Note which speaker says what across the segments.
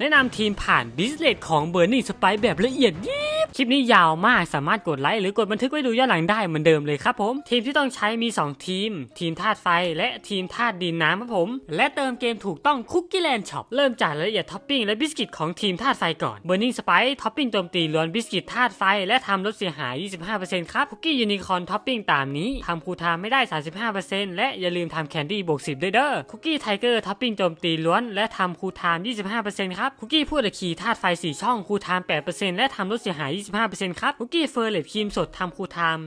Speaker 1: แนะนำทีมผ่านบิสเลตของเบอร์นี่สไปแบบละเอียดยิ คลิปนี้ยาวมากสามารถกดไลค์หรือกดบันทึกไว้ดูย้อนหลังได้เหมือนเดิมเลยครับผม ทีมที่ต้องใช้มี 2 ทีม ทีมธาตุไฟ และทีมธาตุดินน้ำครับผม และเติมเกมถูกต้องคุกกี้แลนด์ช็อปเริ่มจากรายละเอียดท็อปปิ้งและบิสกิตของทีมธาตุไฟก่อนเบอร์นิงสไปท็อปปิ้งโจมตีล้วนบิสกิตธาตุไฟ และทำลดเสียหาย 25%ครับคุกกี้ยูนิคอร์นท็อปปิ้งตามนี้ทำคูลไทม์ไม่ได้ 35%และอย่าลืมทำแคนดี้บวก10ด้วยเด้อคุกกี้ไทเกอร์ท็อปปิ้งโจมตีล้วนและทำคูลไทม์25%ครับคุกกี้พูดตะคีธาตุไฟ4ช่องคูลไทม์8%และทำลดเสียหาย25%ครับคุกกี้เฟอร์เรตครีมสดทำคูลไทม์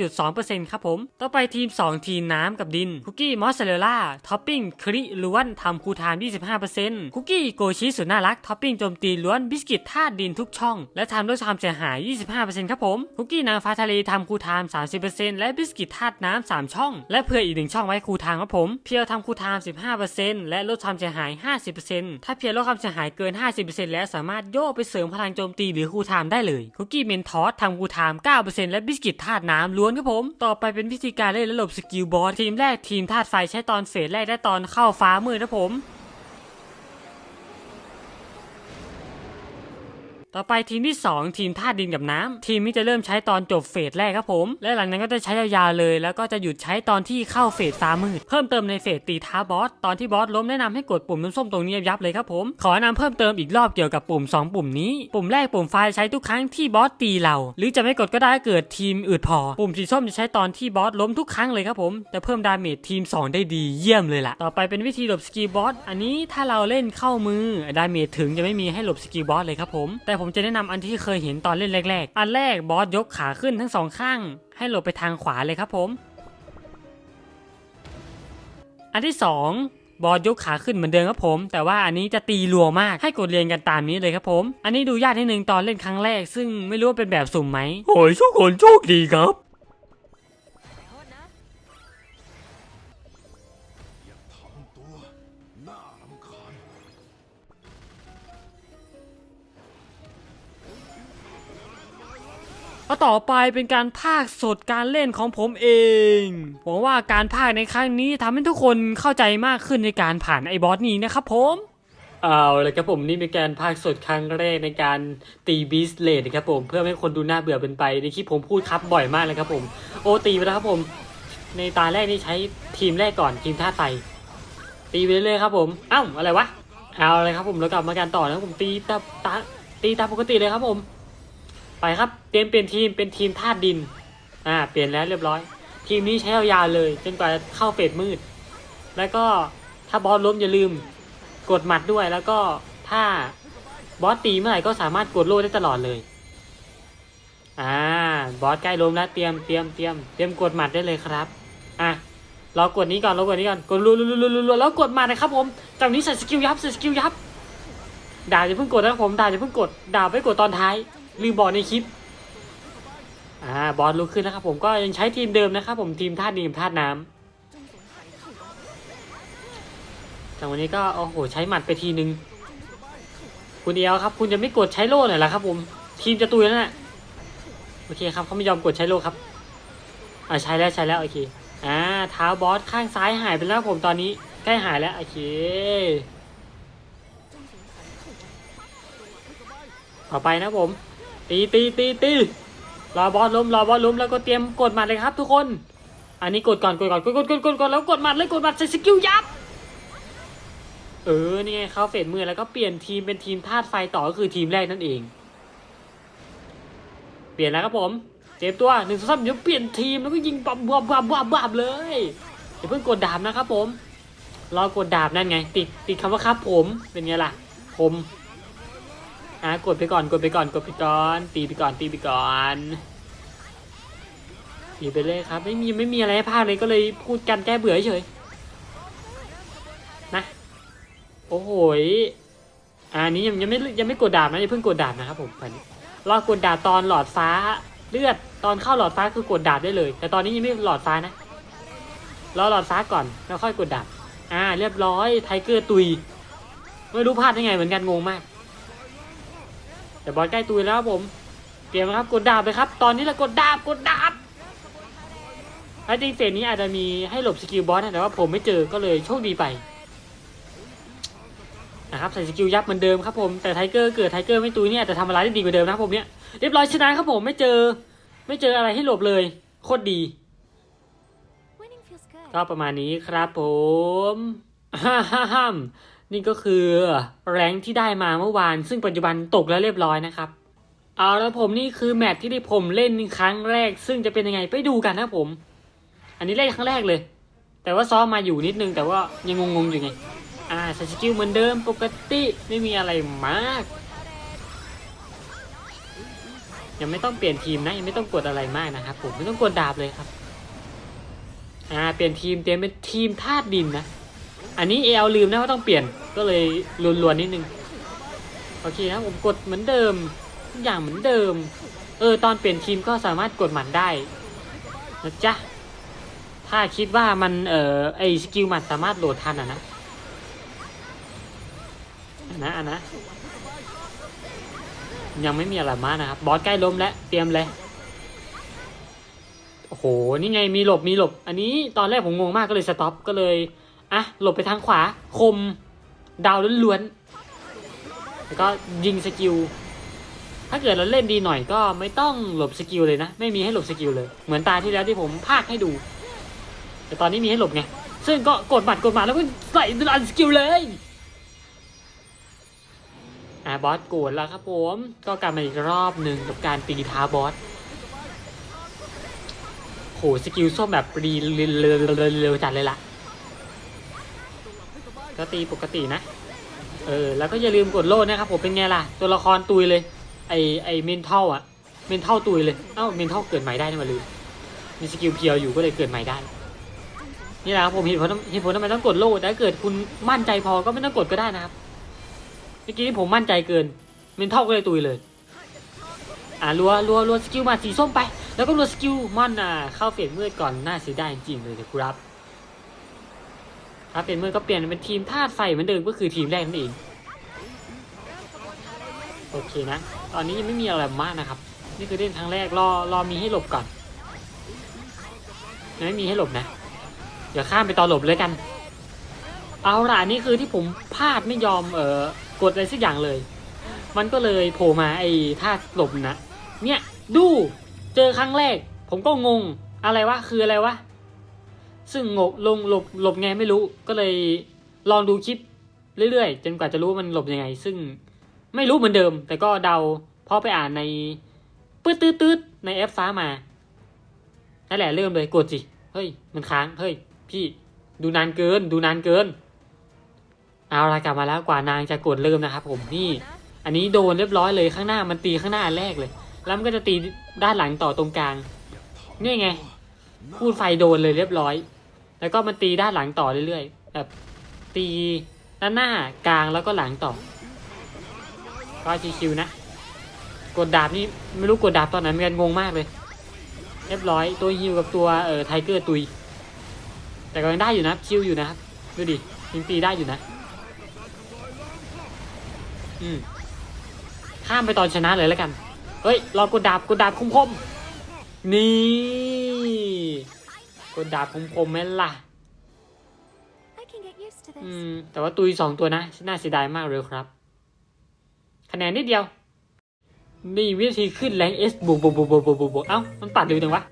Speaker 1: 35.2%ครับผม ต่อไปทีม 2 ทีมน้ำกับดิน คุกกี้มอสซาเรลล่าท็อปปิ้งคริล้วนทำคูลไทม์25%คุกกี้โกชิสุดน่ารักท็อปปิ้งโจมตีล้วนบิสกิตธาตุดินทุกช่อง และทำลดความเสียหาย 25%ครับผม คุกกี้นางฟ้าทะเลทำคูลไทม์30%และบิสกิตธาตุน้ำ3ช่อง และเพื่ออีกหนึ่งช่องไว้คูลไทม์ครับผม เพียวทำคูลไทม์15%และลดความเสียหาย 50%ถ้าเพียวลดความเสียหายเกิน 50%แล้วสามารถโยกไปเสริมพลังโจมตีหรือคูลไทม์ได้เลยคุกกี้เมนทอสทำกูทาม9%และบิสกิตธาตุน้ำล้วนครับผม ต่อไปเป็นวิธีการเล่นและหลบสกิลบอสทีมแรกทีมธาตุไฟใช้ตอนเฟสแรกได้ตอนเข้าฟ้ามืดนะผม ต่อไปทีมที่ 2 ทีมธาตุดินกับน้ำทีมนี้จะเริ่มใช้ตอนจบเฟสแรกครับผม และหลังนั้นก็จะใช้ยาวๆเลย แล้วก็จะหยุดใช้ตอนที่เข้าเฟสฟ้ามืด เพิ่มเติมในเฟสตีท้าบอสตอนที่บอสล้มแนะนำให้กดปุ่มน้ำส้มตรงนี้ยับๆเลยครับผม ขอแนะนำเพิ่มเติมอีกรอบเกี่ยวกับปุ่ม 2 ปุ่มนี้ ปุ่มแรกปุ่มไฟใช้ทุกครั้งที่บอสตีเรา หรือจะไม่กดก็ได้ถ้าเกิดทีมอืดพอ ปุ่มสีส้มจะใช้ตอนที่บอสล้มทุกครั้งเลยครับผมจะเพิ่มดาเมจทีม 2 ได้ดีเยี่ยมเลยล่ะต่อไปเป็นวิธีหลบสกิลบอสอันนี้ถ้าเราเล่นเข้ามือดาเมจถึงจะไม่มีให้หลบสกิลบอสเลยครับผมแต่ผมจะแนะนำอันที่เคยเห็นตอนเล่นแรกๆ อันแรกบอสยกขาขึ้นทั้งสองข้าง ให้หลบไปทางขวาเลยครับผม อันที่สองบอสยกขาขึ้นเหมือนเดิมครับผม แต่ว่าอันนี้จะตีรัวมากให้กดเรียนกันตามนี้เลยครับผม อันนี้ดูยากนิดนึงตอนเล่นครั้งแรก ซึ่งไม่รู้ว่าเป็นแบบสุ่มไหมโอ้ยทุกคนโชคดีครับ ก็ต่อไปเป็นการพากย์สดการเล่นของผมเองหวังว่าการพากย์ในครั้งนี้ทำให้ทุกคนเข้าใจมากขึ้นในการผ่านไอ้บอสนี้นะครับผมเอาเลยครับผมนี่เป็นการพากย์สดครั้งแรกในการตีบีสเลดนะครับผมเพื่อไม่ให้คนดูน่าเบื่อเป็นไปในคลิปผมพูดครับบ่อยมากเลยครับผม โอตีไปแล้วครับผม ในตาแรกนี่ใช้ทีมแรกก่อนทีมท่าไฟตีไปเรื่อยๆครับผมเอ้าอะไรวะเอาเลยครับผมเรากลับมากันต่อนะครับผมตีตาตาตีตาปกติเลยครับผม ไปครับเตรียมเปลี่ยนทีมเป็นทีมธาตุดิน อ่า เปลี่ยนแล้วเรียบร้อย ทีมนี้ใช้ยาวๆเลย จนกว่าจะเข้าเฟสมืด แล้วก็ถ้าบอสล้มอย่าลืม กดหมัดด้วยแล้วก็ถ้าบอสตีเมื่อไหร่ก็สามารถกดโล่ได้ตลอดเลย อ่า บอสใกล้ล้มแล้วเตรียมเตรียมเตรียมเตรียมกดหมัดได้เลยครับ อะเรากดนี้ก่อนเรากดนี้ก่อนกดรัวๆๆๆๆแล้วกดมัดนะครับผมจากนี้ใส่สกิลยับใส่สกิลยับ ดาบอย่าเพิ่งกดนะครับผมดาบอย่าเพิ่งกดดาบไว้กดตอนท้าย ลืมบอกในคลิปอ่าบอสลุกขึ้นแล้วครับผมก็ยังใช้ทีมเดิมนะครับผมทีมธาตุดินธาตุน้ำแต่วันนี้ก็โอ้โหใช้หมัดไปทีนึง คุณเอลครับ คุณจะไม่กดใช้โล่หน่อยเหรอครับผมทีมจะตุยแล้วน่ะโอเคครับเขาไม่ยอมกดใช้โล่ครับอ่าใช้แล้วใช้แล้วโอเคอ่าเท้าบอสข้างซ้ายหายไปแล้วผมตอนนี้ใกล้หายแล้วโอเคต่อไปนะผม ตีตีตีตีรอบอลล้มรอบอลล้มแล้วก็เตรียมกดหมัดเลยครับ ทุกคน อันนี้กดก่อนกดก่อนกดกดกดกดกดแล้วกดหมัดเลยกดหมัดใส่สกิลยับ เออนี่ไงเขาเฟสมือแล้วก็เปลี่ยนทีมเป็นทีมธาตุไฟต่อก็คือทีมแรกนั่นเอง เปลี่ยนแล้วครับผมเจ็บตัวหนึ่งสองสามเดี๋ยวเปลี่ยนทีมแล้วก็ยิงบับบับบับบับบับเลยอย่าเพิ่งกดดาบนะครับผมรอกดดาบนั่นไง ติดติดคำว่าครับผมเป็นไงล่ะผม อะกดไปก่อนกดไปก่อนกดไปก่อน ตีไปก่อนตีไปก่อนตีไปเลยครับ ไม่มีไม่มีอะไรให้พลาดเลยก็เลยพูดกันแก้เบื่อเฉยๆนะโอ้โหอันนี้ยังยังไม่ยังไม่กดดาบนะอย่าเพิ่งกดดาบนะครับผมไปนี้รอกดดาบตอนหลอดฟ้าเลือดตอนเข้าหลอดฟ้าคือกดดาบได้เลย แต่ตอนนี้ยังไม่หลอดฟ้านะรอหลอดฟ้าก่อนแล้วค่อยกดดาบอ่า เรียบร้อยไทเกอร์ตุยไม่รู้พลาดได้ไงเหมือนกันงงมาก แต่บอลใกล้ตุยแล้วครับผม เตรียมครับกดดาบเลยครับ ตอนนี้เรากดดาบกดดาบถ้าจริงเฟสนี้อาจจะมีให้หลบสกิลบอสนะแต่ว่าผมไม่เจอก็เลยโชคดีไปนะครับใส่สกิลยับเหมือนเดิมครับผมแต่ไทเกอร์เกิดไทเกอร์ไม่ตุยเนี่ยแต่ทำอะไรได้ดีกว่าเดิมนะครับผมเนี่ยเรียบร้อยชนะครับผมไม่เจอ ไม่เจออะไรให้หลบเลยโคตรดีก็ประมาณนี้ครับผมฮ่าฮ่าฮ่า นี่ก็คือแรงที่ได้มาเมื่อวาน ซึ่งปัจจุบันตกแล้วเรียบร้อยนะครับ เอาแล้วผมนี่คือแมตช์ที่ได้ผมเล่นครั้งแรก ซึ่งจะเป็นยังไงไปดูกันนะผม อันนี้เล่นครั้งแรกเลย แต่ว่าซ้อมมาอยู่นิดนึง แต่ว่ายังงงๆอยู่ไง อ่าใส่สกิลเหมือนเดิมปกติไม่มีอะไรมาก ยังไม่ต้องเปลี่ยนทีมนะยังไม่ต้องกดอะไรมากนะครับผมไม่ต้องกดดาบเลยครับ อ่าเปลี่ยนทีมเตรียมเป็นทีมธาตุดินนะอันนี้เอลลืมนะว่าต้องเปลี่ยน ก็เลยลวนๆนิดนึง โอเคนะผมกดเหมือนเดิมทุกอย่างเหมือนเดิม เออ ตอนเปลี่ยนทีมก็สามารถกดหมันได้นะจ๊ะ ถ้าคิดว่ามันเออไอสกิลหมัดสามารถโหลดทันอะนะอันนะอันนะ ยังไม่มีอะไรมากนะครับ บอสใกล้ล้มแล้ว เตรียมเลยโอ้โห นี่ไงมีหลบมีหลบ อันนี้ตอนแรกผมงงมากก็เลยสต็อปก็เลย อะ หลบไปทางขวา คม ดาวล้วนๆแล้วก็ยิงสกิล ถ้าเกิดเราเล่นดีหน่อยก็ไม่ต้องหลบสกิลเลยนะ ไม่มีให้หลบสกิลเลย เหมือนตาที่แล้วที่ผมพากให้ดู แต่ตอนนี้มีให้หลบไง ซึ่งก็กดบัตรกดบัตรแล้วก็ใส่ดันสกิลเลยอะบอสโกรธแล้วครับผม ก็กลับมาอีกรอบหนึ่งกับการตีท้าบอสโหสกิลส้มแบบรีเร็วจัดเลยล่ะ ก็ตีปกตินะ เออ แล้วก็อย่าลืมกดโล่นะครับผมเป็นไงล่ะ ตัวละครตุยเลย ไอไอเมนเทลอะเมนเทลตุยเลย เอ้า เมนเทลเกิดใหม่ได้นี่มาลืม มีสกิลเพียวอยู่ก็เลยเกิดใหม่ได้ นี่แหละครับผมเหตุผลเหตุผลทำไมต้องกดโล่แต่ถ้าเกิดคุณมั่นใจพอก็ไม่ต้องกดก็ได้นะครับ เมื่อกี้ผมมั่นใจเกิน เมนเทลก็เลยตุยเลย อ่ารัวรัวรัวสกิลมาสีส้มไป แล้วก็รัวสกิลมันอะเข้าเฟสมืดก่อนน่าเสียดายจริงเลยนะครับ ถ้าเป็นมืดก็เปลี่ยนเป็นทีมธาตุไฟเหมือนเดิมก็คือทีมแรกนั่นเอง โอเคนะ ตอนนี้ยังไม่มีอะไรมากนะครับ นี่คือเล่นครั้งแรกรอรอมีให้หลบก่อนยังไม่มีให้หลบนะ เดี๋ยวข้ามไปตอนหลบเลยกัน เอาล่ะนี่คือที่ผมพลาดไม่ยอมเอ่อกดอะไรสักอย่างเลย มันก็เลยโผล่มาไอ้ท่าหลบนะ เนี่ยดูเจอครั้งแรก ผมก็งงอะไรวะคืออะไรวะ ซึ่งงบลงหลบหลบไงไม่รู้ก็เลยลองดูคลิปเรื่อยๆ จนกว่าจะรู้ว่ามันหลบยังไง ซึ่งไม่รู้เหมือนเดิม แต่ก็เดาเพราะไปอ่านในปื๊ดตืดตืดในแอปฟ้ามานั่นแหละเริ่มเลยกดสิเฮ้ยมันค้างเฮ้ยพี่ดูนานเกิน ดูนานเกิน เอาละกลับมาแล้วกว่านางจะกดเริ่มนะครับผมนี่ อันนี้โดนเรียบร้อยเลยข้างหน้ามันตีข้างหน้าอันแรกเลย แล้วมันก็จะตีด้านหลังต่อตรงกลางนี่ไงพูดไฟโดนเลยเรียบร้อย แล้วก็มันตีด้านหลังต่อเรื่อยๆแบบตีด้านหน้ากลางแล้วก็หลังต่อ ก็ชิวๆนะ กดดาบนี่ไม่รู้กดดาบตอนไหนเหมือนกันงงมากเลย เรียบร้อยตัวฮิวกับตัวเอ่อไทเกอร์ตุย แต่ก็ยังได้อยู่นะชิวอยู่นะครับดูดิยังตีได้อยู่นะ อืมข้ามไปตอนชนะเลยแล้วกัน เฮ้ยรอกดดาบกดดาบคมๆนี่ กดดาบคมๆไหมล่ะ
Speaker 2: I can get used to
Speaker 1: อื
Speaker 2: this.
Speaker 1: มแต่ว่าตุยสองตัวนะน่าเสียดายมากเลยครับ คะแนนนิดเดียว นี่วิธีขึ้นแรงเอสบวกบวกบวกบวกบวกบวกเอ้า มันปัดเร็วจังวะ